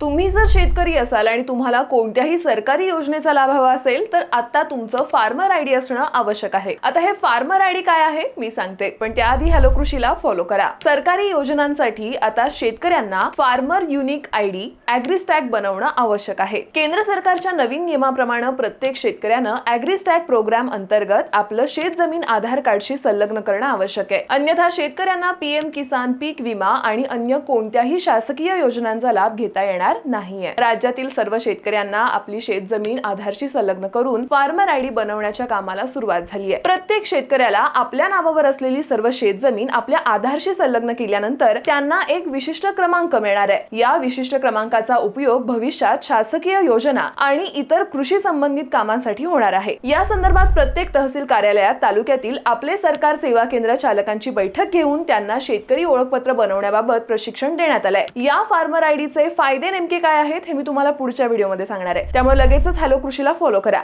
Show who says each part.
Speaker 1: तुम्ही जर शेतकरी असाल आणि तुम्हाला कोणत्याही सरकारी योजनेचा लाभ हवा असेल तर आता तुमचं फार्मर आयडी असणं आवश्यक आहे. आता हे फार्मर आयडी काय आहे मी सांगते. पण त्याआधी हॅलो कृषीला फॉलो करा. सरकारी योजनांसाठी आता शेतकऱ्यांना फार्मर युनिक आयडी अॅग्रिस्टॅग बनवणं आवश्यक आहे. केंद्र सरकारच्या नवीन नियमाप्रमाणे प्रत्येक शेतकऱ्यानं अॅग्रिस्टॅग प्रोग्राम अंतर्गत आपलं शेत जमीन आधार कार्डशी संलग्न करणं आवश्यक आहे. अन्यथा शेतकऱ्यांना पीएम किसान पीक विमा आणि अन्य कोणत्याही शासकीय योजनांचा लाभ घेता येणार नाहीये. राज्यातील सर्व शेतकऱ्यांना आपली शेतजमीन आधारशी संलग्न करून फार्मर आयडी बनवण्याच्या कामाला सुरुवात झाली आहे प्रत्येक शेतकऱ्याला आपल्या नावावर असलेली सर्व शेतजमीन आपल्या आधारशी संलग्न केल्यानंतर त्यांना एक विशिष्ट क्रमांक मिळणार आहे. या विशिष्ट क्रमांकाचा उपयोग भविष्यात शासकीय योजना आणि इतर कृषी संबंधित कामांसाठी होणार आहे. या संदर्भात प्रत्येक तहसील कार्यालयात तालुक्यातील आपले सरकार सेवा केंद्र चालकांची बैठक घेऊन त्यांना शेतकरी ओळखपत्र बनवण्याबाबत प्रशिक्षण देण्यात आलंय. या फार्मर आयडीचे फायदे नेमके काय आहेत हे मी तुम्हाला पुढच्या व्हिडिओमध्ये सांगणार आहे. त्यामुळे लगेचच हॅलो कृषीला फॉलो करा.